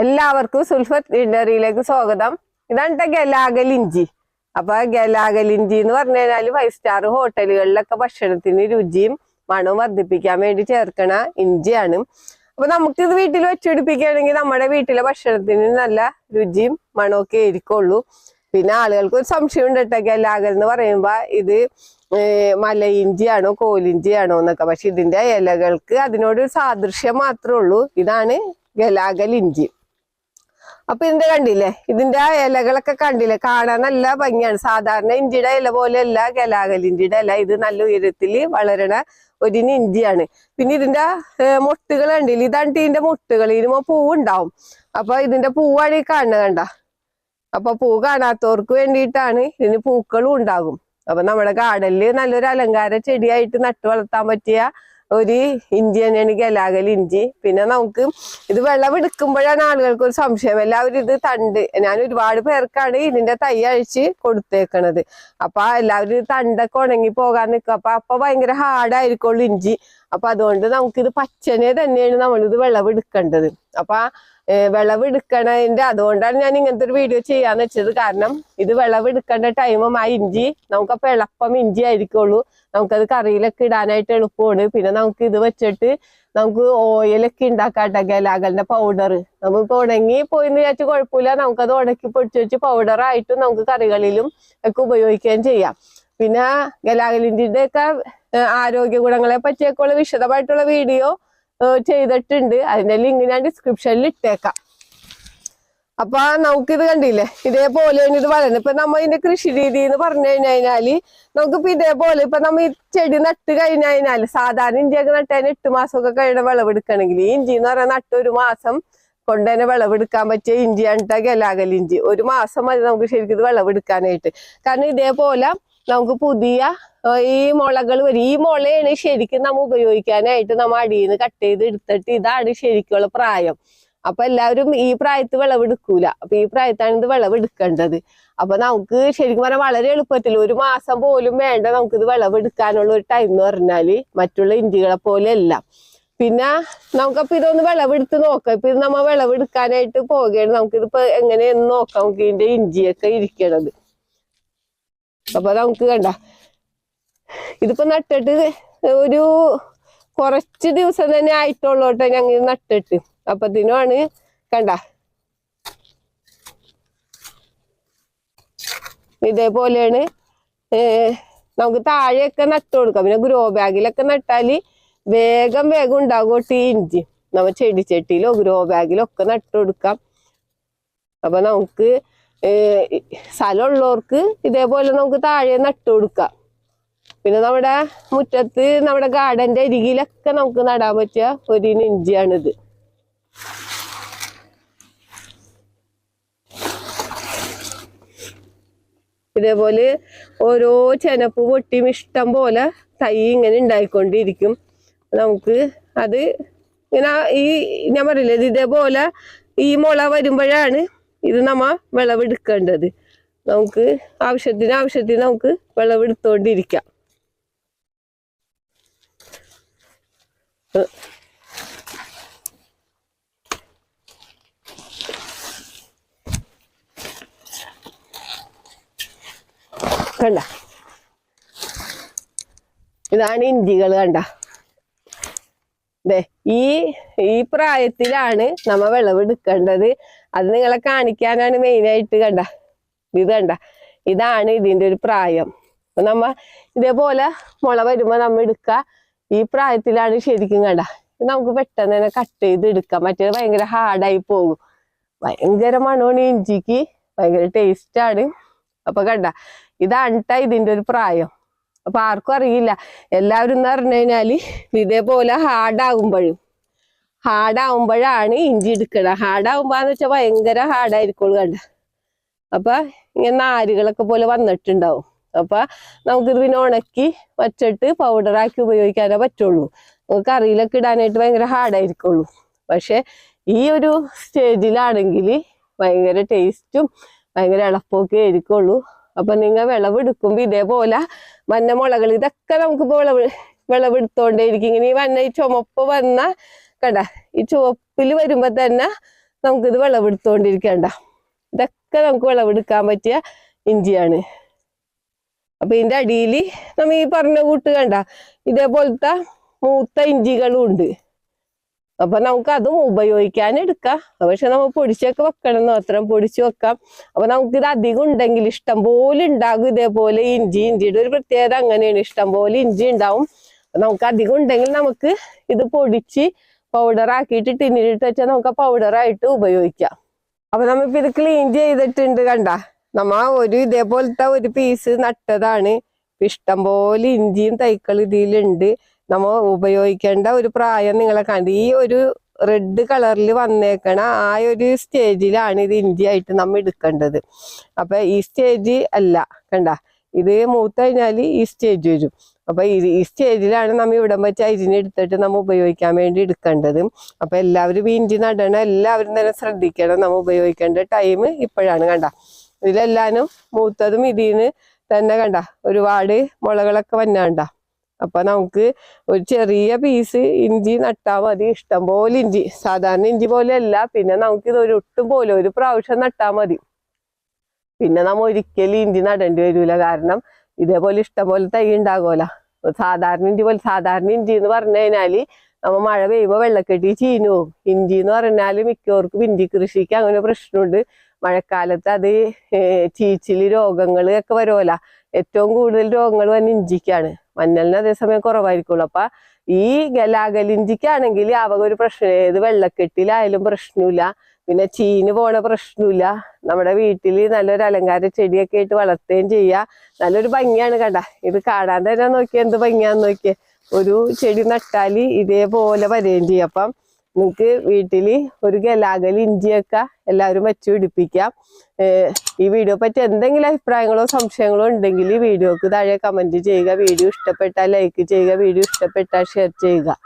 എല്ലാവർക്കും സുൽഫത്ത് ഡിന്നറിയിലേക്ക് സ്വാഗതം. ഇതാണ് ഗലാഗലിഞ്ചി അപ്പൊ ഗലാഗൽ ഇഞ്ചി എന്ന് പറഞ്ഞു കഴിഞ്ഞാൽ ഫൈവ് സ്റ്റാർ ഹോട്ടലുകളിലൊക്കെ ഭക്ഷണത്തിന് രുചിയും മണവും വർദ്ധിപ്പിക്കാൻ വേണ്ടി ചേർക്കണ ഇഞ്ചിയാണ്. അപ്പൊ നമുക്ക് ഇത് വീട്ടിൽ വെച്ചുപിടിപ്പിക്കുകയാണെങ്കിൽ നമ്മുടെ വീട്ടിലെ ഭക്ഷണത്തിന് നല്ല രുചിയും മണമൊക്കെ ആയിരിക്കുള്ളൂ. പിന്നെ ആളുകൾക്ക് ഒരു സംശയം ഉണ്ട് കേട്ടോ ഗലാഗൽ എന്ന് പറയുമ്പോ ഇത് ഏർ മല ഇഞ്ചിയാണോ കോലിഞ്ചിയാണോ എന്നൊക്കെ. പക്ഷെ ഇതിന്റെ ഇലകൾക്ക് അതിനോട് സാദൃശ്യം മാത്രമേ ഉള്ളൂ. ഇതാണ് ഗലാഗൽ ഇഞ്ചി. അപ്പൊ ഇതിന്റെ കണ്ടില്ലേ? ഇതിന്റെ ഇലകളൊക്കെ കണ്ടില്ലേ? കാണാൻ നല്ല ഭംഗിയാണ്. സാധാരണ ഇഞ്ചിയുടെ ഇല പോലെയല്ല ഗലാഗലിഞ്ചിയുടെ ഇല. ഇത് നല്ല ഉയരത്തിൽ വളരണ ഒരു ഇഞ്ചിയാണ് പിന്നെ ഇതിന്റെ മുട്ടുകൾ കണ്ടില്ല? ഇതാണ് ഇതിന്റെ മുട്ടുകൾ. ഇതിനുമ്പോ പൂവുണ്ടാവും. അപ്പൊ ഇതിന്റെ പൂവാണ് ഈ കാണുന്നത് കണ്ട? അപ്പൊ പൂ കാണാത്തവർക്ക് വേണ്ടിയിട്ടാണ് ഇതിന് പൂക്കളും ഉണ്ടാകും. അപ്പൊ നമ്മുടെ ഗാർഡനിൽ നല്ലൊരു അലങ്കാര ചെടിയായിട്ട് നട്ടു വളർത്താൻ പറ്റിയ ഒരു ഇഞ്ചി തന്നെയാണ് ഗലാഗൽ ഇഞ്ചി. പിന്നെ നമുക്ക് ഇത് വെള്ളം എടുക്കുമ്പോഴാണ് ആളുകൾക്ക് ഒരു സംശയം. എല്ലാവരും ഇത് തണ്ട്. ഞാൻ ഒരുപാട് പേർക്കാണ് ഇതിന്റെ തൈ അഴിച്ച് കൊടുത്തേക്കണത്. അപ്പൊ എല്ലാവരും തണ്ടൊക്കെ ഉണങ്ങി പോകാൻ നിൽക്കും അപ്പൊ അപ്പൊ ഭയങ്കര ഹാർഡായിരിക്കുള്ളൂ ഇഞ്ചി. അപ്പൊ അതുകൊണ്ട് നമുക്കിത് പച്ചനെ തന്നെയാണ് നമ്മളിത് വെള്ളം എടുക്കേണ്ടത് അപ്പൊ വിളവെടുക്കണതിന്റെ അതുകൊണ്ടാണ് ഞാൻ ഇങ്ങനത്തെ ഒരു വീഡിയോ ചെയ്യാന്ന് വെച്ചത്. കാരണം ഇത് വിളവെടുക്കേണ്ട ടൈമും ആ ഇഞ്ചി നമുക്കപ്പോ എളുപ്പം ഇഞ്ചി ആയിരിക്കുള്ളൂ. നമുക്കത് കറിയിലൊക്കെ ഇടാനായിട്ട് എളുപ്പമാണ്. പിന്നെ നമുക്ക് ഇത് വെച്ചിട്ട് നമുക്ക് ഓയിലൊക്കെ ഉണ്ടാക്കാട്ടെ ഗലാഗലിന്റെ പൗഡർ നമുക്ക് ഉണങ്ങി പോയിന്ന് വിചാരിച്ച് കുഴപ്പമില്ല. നമുക്കത് ഉണക്കി പൊടിച്ച് വെച്ച് പൗഡർ ആയിട്ട് നമുക്ക് കറികളിലും ഒക്കെ ഉപയോഗിക്കുകയും ചെയ്യാം. പിന്നെ ഗലാഗലിന്റെ ഒക്കെ ആരോഗ്യ ഗുണങ്ങളെ പറ്റിയൊക്കെ ഉള്ള വിശദമായിട്ടുള്ള വീഡിയോ ചെയ്തിട്ടുണ്ട്. അതിന്റെ ലിങ്ക് ഞാൻ ഡിസ്ക്രിപ്ഷനിൽ ഇട്ടേക്കാം. അപ്പൊ നമുക്കിത് കണ്ടില്ലേ? ഇതേപോലെ ഇത് വളരുന്നത് ഇപ്പൊ നമ്മ ഇതിന്റെ കൃഷി രീതി എന്ന് പറഞ്ഞു കഴിഞ്ഞാൽ നമുക്കിപ്പോ ഇതേപോലെ ഇപ്പൊ നമ്മ ഈ ചെടി നട്ട് കഴിഞ്ഞു കഴിഞ്ഞാൽ സാധാരണ ഇഞ്ചിയൊക്കെ നട്ടതിന് എട്ട് മാസമൊക്കെ കഴിഞ്ഞ വിളവെടുക്കണമെങ്കിൽ ഈ ഇഞ്ചി എന്ന് പറഞ്ഞാൽ നട്ട് ഒരു മാസം കൊണ്ട് തന്നെ വിളവെടുക്കാൻ പറ്റിയ ഇഞ്ചിയാണ് ഗലാഗൽ ഇഞ്ചി. ഒരു മാസം മതി നമുക്ക് ശരിക്കും ഇത് വിളവെടുക്കാനായിട്ട്. കാരണം ഇതേപോലെ നമുക്ക് പുതിയ ഈ മുളകൾ വരും. ഈ മുളയാണ് ശരിക്കും നമ്മൾ ഉപയോഗിക്കാനായിട്ട് നമ്മൾ അടിയിൽ നിന്ന് കട്ട് ചെയ്ത് എടുത്തിട്ട് ഇതാണ് ശരിക്കുള്ള പ്രായം. അപ്പൊ എല്ലാവരും ഈ പ്രായത്ത് വിളവെടുക്കൂല. അപ്പൊ ഈ പ്രായത്താണ് ഇത് വിളവെടുക്കേണ്ടത്. അപ്പൊ നമുക്ക് ശരിക്കും പറഞ്ഞാൽ വളരെ എളുപ്പത്തിൽ ഒരു മാസം പോലും വേണ്ട നമുക്ക് ഇത് വിളവെടുക്കാനുള്ള ഒരു ടൈം എന്ന് പറഞ്ഞാൽ മറ്റുള്ള ഇഞ്ചികളെ പോലെ അല്ല പിന്നെ നമുക്കപ്പൊ ഇതൊന്ന് വിളവെടുത്ത് നോക്കാം. ഇപ്പൊ ഇത് നമ്മ വിളവെടുക്കാനായിട്ട് പോവുകയാണ് നമുക്കിതിപ്പോ എങ്ങനെയെന്ന് നോക്കാം. നമുക്ക് ഇതിന്റെ ഇഞ്ചിയൊക്കെ ഇരിക്കണത്. അപ്പൊ നമുക്ക് കണ്ട. ഇതിപ്പോ നട്ടിട്ട് ഒരു കുറച്ച് ദിവസം തന്നെ ആയിട്ടുള്ളോട്ടെ ഞങ്ങൾ നട്ടിട്ട്. അപ്പത്തിനുമാണ് കണ്ട. ഇതേപോലെയാണ് നമുക്ക് താഴെയൊക്കെ നട്ടു കൊടുക്കാം. പിന്നെ ഗ്രോ ബാഗിലൊക്കെ നട്ടാൽ വേഗം വേഗം ഉണ്ടാകും ടീ ഇഞ്ചി. നമ്മ ചെടിച്ചട്ടിയിലോ ഗ്രോ ബാഗിലോ ഒക്കെ നട്ടു കൊടുക്കാം. അപ്പൊ നമുക്ക് സ്ഥലമുള്ളവർക്ക് ഇതേപോലെ നമുക്ക് താഴെ നട്ടു കൊടുക്കാം. പിന്നെ നമ്മുടെ മുറ്റത്ത് നമ്മുടെ ഗാർഡന്റെ അരികിലൊക്കെ നമുക്ക് നടാൻ പറ്റിയ ഒരു ഇഞ്ചിയാണിത് ഇതേപോലെ ഓരോ ചെനപ്പ് പൊട്ടിയും ഇഷ്ടം പോലെ തൈ ഇങ്ങനെ ഉണ്ടായിക്കൊണ്ടിരിക്കും. നമുക്ക് അത് ഇങ്ങനെ ഈ ഞാൻ പറയില്ലേ ഇതേപോലെ ഈ മുള വരുമ്പോഴാണ് ഇത് നമ്മ വിളവെടുക്കേണ്ടത്. നമുക്ക് ആവശ്യത്തിന് ആവശ്യത്തിന് നമുക്ക് വിളവെടുത്തോണ്ടിരിക്കാം. കണ്ട? ഇതാണ് ഇഞ്ചികൾ കണ്ട? ഈ ഈ പ്രായത്തിലാണ് നമ്മ വിളവെടുക്കേണ്ടത്. അത് നിങ്ങളെ കാണിക്കാനാണ് മെയിനായിട്ട് കണ്ട. ഇത് കണ്ട. ഇതാണ് ഇതിന്റെ ഒരു പ്രായം. അപ്പൊ നമ്മ ഇതേപോലെ മുള വരുമ്പോ നമ്മ എടുക്ക. ഈ പ്രായത്തിലാണ് ശരിക്കും കണ്ട. നമുക്ക് പെട്ടെന്ന് തന്നെ കട്ട് ചെയ്ത് എടുക്കാം. മറ്റേത് ഭയങ്കര ഹാർഡായി പോകും. ഭയങ്കര മണമാണ് ഇഞ്ചിക്ക്. ഭയങ്കര ടേസ്റ്റ് ആണ്. അപ്പൊ കണ്ട. ഇതാണ് ഇതിന്റെ ഒരു പ്രായം. അപ്പൊ ആർക്കും അറിയില്ല. എല്ലാവരും എന്ന് പറഞ്ഞു കഴിഞ്ഞാൽ ഇതേപോലെ ഹാർഡാകുമ്പോഴും ഹാർഡാകുമ്പോഴാണ് ഇഞ്ചി എടുക്കണത്. ഹാർഡാവുമ്പോന്ന് വെച്ചാൽ ഭയങ്കര ഹാർഡായിരിക്കുള്ളൂ കണ്ട. അപ്പൊ ഇങ്ങനെ നാരുകളൊക്കെ പോലെ വന്നിട്ടുണ്ടാവും. അപ്പൊ നമുക്കിത് പിന്നെ ഉണക്കി വച്ചിട്ട് പൗഡറാക്കി ഉപയോഗിക്കാനേ പറ്റുള്ളൂ. നമുക്ക് കറിയിലൊക്കെ ഇടാനായിട്ട് ഭയങ്കര ഹാർഡായിരിക്കുള്ളൂ. പക്ഷെ ഈ ഒരു സ്റ്റേജിലാണെങ്കിൽ ഭയങ്കര ടേസ്റ്റും ഭയങ്കര എളുപ്പമൊക്കെ ആയിരിക്കുള്ളൂ. അപ്പൊ നിങ്ങൾ വിളവെടുക്കുമ്പോ ഇതേപോലെ വന്ന മുളകൾ ഇതൊക്കെ നമുക്കിപ്പോ വിളവ് വിളവെടുത്തോണ്ടേയിരിക്കും. ഇങ്ങനെ ഈ വന്ന ഈ ചുമപ്പ് വന്ന കണ്ട ഈ ചുവപ്പിൽ വരുമ്പോ തന്നെ നമുക്കിത് വിളവെടുത്തോണ്ടിരിക്കണ്ട. ഇതൊക്കെ നമുക്ക് വിളവെടുക്കാൻ പറ്റിയ ഇഞ്ചിയാണ്. അപ്പൊ ഇതിന്റെ അടിയിൽ നമ്മ ഈ പറഞ്ഞ കൂട്ട് കണ്ട ഇതേപോലത്തെ മൂത്ത ഇഞ്ചികളും ഉണ്ട്. അപ്പൊ നമുക്ക് അതും ഉപയോഗിക്കാൻ എടുക്കാം. പക്ഷെ നമ്മൾ പൊടിച്ചൊക്കെ വെക്കണം മാത്രം പൊടിച്ചു വെക്കാം. അപ്പൊ നമുക്കിത് അധികം ഉണ്ടെങ്കിൽ ഇഷ്ടം പോലെ ഉണ്ടാകും ഇതേപോലെ ഇഞ്ചി. ഇഞ്ചിയുടെ ഒരു പ്രത്യേകത അങ്ങനെയാണ് ഇഷ്ടം പോലെ ഇഞ്ചി ഉണ്ടാവും. നമുക്ക് അധികം ഉണ്ടെങ്കിൽ നമുക്ക് ഇത് പൊടിച്ച് പൗഡർ ആക്കിയിട്ട് ടിന്നിലിട്ട് വെച്ചാൽ നമുക്ക് പൗഡറായിട്ട് ഉപയോഗിക്കാം. അപ്പൊ നമ്മിപ്പോ ഇത് ക്ലീൻ ചെയ്തിട്ടുണ്ട് കണ്ട? നമ്മ ഒരു ഇതേപോലത്തെ ഒരു പീസ് നട്ടതാണ്. ഇഷ്ടം പോലെ ഇഞ്ചിയും തൈക്കൾ ഇതിലുണ്ട്. നമ്മ ഉപയോഗിക്കേണ്ട ഒരു പ്രായം നിങ്ങളെ കണ്ട്. ഈ ഒരു റെഡ് കളറിൽ വന്നേക്കണ ആ ഒരു സ്റ്റേജിലാണ് ഇത് ഇഞ്ചി ആയിട്ട് നമ്മൾ എടുക്കേണ്ടത്. അപ്പൊ ഈ സ്റ്റേജ് അല്ല കണ്ട? ഇത് മൂത്ത് കഴിഞ്ഞാൽ ഈ സ്റ്റേജ് വരും. അപ്പൊ ഈ സ്റ്റേജിലാണ് നമ്മൾ ഇവിടം വെച്ച് അരിഞ്ഞെടുത്തിട്ട് നമ്മൾ ഉപയോഗിക്കാൻ വേണ്ടി എടുക്കേണ്ടത്. അപ്പൊ എല്ലാവരും ഇഞ്ചി നടണം. എല്ലാവരും തന്നെ ശ്രദ്ധിക്കണം നമ്മൾ ഉപയോഗിക്കേണ്ട ടൈം ഇപ്പോഴാണ് കണ്ട. ഇതിലെല്ലാനും മൂത്തതും ഇതിന്ന് തന്നെ കണ്ട. ഒരുപാട് മുളകളൊക്കെ വന്നാണ്ട അപ്പൊ നമുക്ക് ഒരു ചെറിയ പീസ് ഇഞ്ചി നട്ടാൽ മതി. ഇഷ്ടം പോലെ ഇഞ്ചി. സാധാരണ ഇഞ്ചി പോലെ അല്ല. പിന്നെ നമുക്ക് ഇത് ഒരു ഒട്ടും പോലെ ഒരു പ്രാവശ്യം നട്ടാൽ മതി. പിന്നെ നമ്മ ഒരിക്കലും ഇഞ്ചി നടേണ്ടി വരൂല. കാരണം ഇതേപോലെ ഇഷ്ടംപോലെ തൈ ഉണ്ടാകുമല്ല സാധാരണ ഇഞ്ചി പോലെ സാധാരണ ഇഞ്ചി എന്ന് പറഞ്ഞു കഴിഞ്ഞാൽ നമ്മ മഴ പെയ്യുമ്പോ വെള്ളക്കെട്ടി ചീഞ്ഞു പോകും ഇഞ്ചി എന്ന് പറഞ്ഞാൽ മിക്കവർക്കും ഇഞ്ചി കൃഷിക്ക് അങ്ങനെ പ്രശ്നമുണ്ട്. മഴക്കാലത്ത് അത് ചീച്ചിൽ രോഗങ്ങൾ ഒക്കെ വരുമല്ല ഏറ്റവും കൂടുതൽ രോഗങ്ങൾ വന്ന് ഇഞ്ചിക്കാണ് മഞ്ഞളിന് അതേസമയം കുറവായിരിക്കുള്ളൂ. അപ്പൊ ഈ ഗലാഗലിഞ്ചിക്കാണെങ്കിൽ അവക ഒരു പ്രശ്നം ഏത് വെള്ളക്കെട്ടിലായാലും പ്രശ്നമില്ല. പിന്നെ ചീന് പോണ പ്രശ്നമില്ല. നമ്മുടെ വീട്ടിൽ നല്ലൊരു അലങ്കാര ചെടിയൊക്കെ ആയിട്ട് വളർത്തുകയും ചെയ്യുക. നല്ലൊരു ഭംഗിയാണ് കണ്ട. ഇത് കാണാൻ തന്നെ നോക്കിയാൽ എന്ത് ഭംഗിയാന്ന് നോക്കിയേ. ഒരു ചെടി നട്ടാൽ ഇതേപോലെ വരികയും ചെയ്യും. അപ്പം നിങ്ങൾക്ക് വീട്ടിൽ ഒരു ഗലാഗൽ ഇഞ്ചിയൊക്കെ എല്ലാവരും വെച്ച് പിടിപ്പിക്കാം. ഈ വീഡിയോ പറ്റി എന്തെങ്കിലും അഭിപ്രായങ്ങളോ സംശയങ്ങളോ ഉണ്ടെങ്കിൽ വീഡിയോക്ക് താഴെ കമന്റ് ചെയ്യുക. വീഡിയോ ഇഷ്ടപ്പെട്ടാൽ ലൈക്ക് ചെയ്യുക. വീഡിയോ ഇഷ്ടപ്പെട്ടാൽ ഷെയർ ചെയ്യുക.